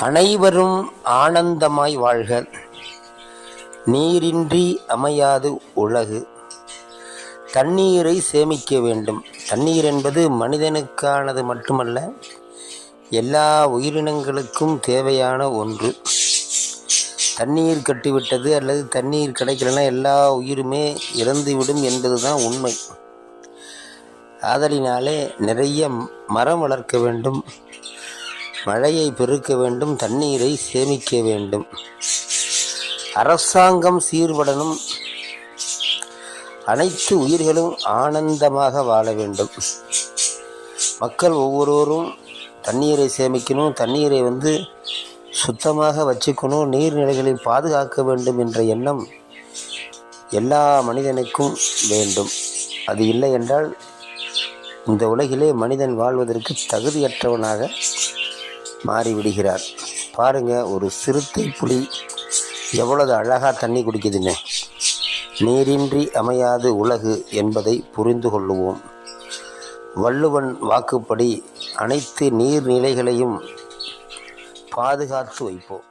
அனைவரும் ஆனந்தமாய் வாழ்க. நீரின்றி அமையாது உலகு. தண்ணீரை சேமிக்க வேண்டும். தண்ணீர் என்பது மனிதனுக்கானது மட்டுமல்ல எல்லா உயிரினங்களுக்கும் தேவையான ஒன்று. தண்ணீர் கட்டிவிட்டது அல்லது தண்ணீர் கிடைக்கலன்னா எல்லா உயிருமே இறந்துவிடும் என்பது தான் உண்மை. ஆதலினாலே நிறைய மரம் வளர்க்க வேண்டும். மழையை பெருக்க வேண்டும் தண்ணீரை சேமிக்க வேண்டும். அரசாங்கம் சீர்படனும் அனைத்து உயிர்களும் ஆனந்தமாக வாழ வேண்டும். மக்கள் ஒவ்வொருவரும் தண்ணீரை சேமிக்கணும் தண்ணீரை வந்து சுத்தமாக வச்சுக்கணும் நீர்நிலைகளை பாதுகாக்க வேண்டும் என்ற எண்ணம் எல்லா மனிதனுக்கும் வேண்டும். அது இல்லை என்றால் இந்த உலகிலே மனிதன் வாழ்வதற்கு தகுதியற்றவனாக மாறிவிடுகிறார். பாருங்கள் ஒரு சிறுத்தை புலி எவ்வளவு அழகாக தண்ணி குடிக்குதுன்னு. நீரின்றி அமையாது உலகு என்பதை புரிந்து கொள்ளுவோம். வள்ளுவன் வாக்குப்படி அனைத்து நீர்நிலைகளையும் பாதுகாத்து வைப்போம்.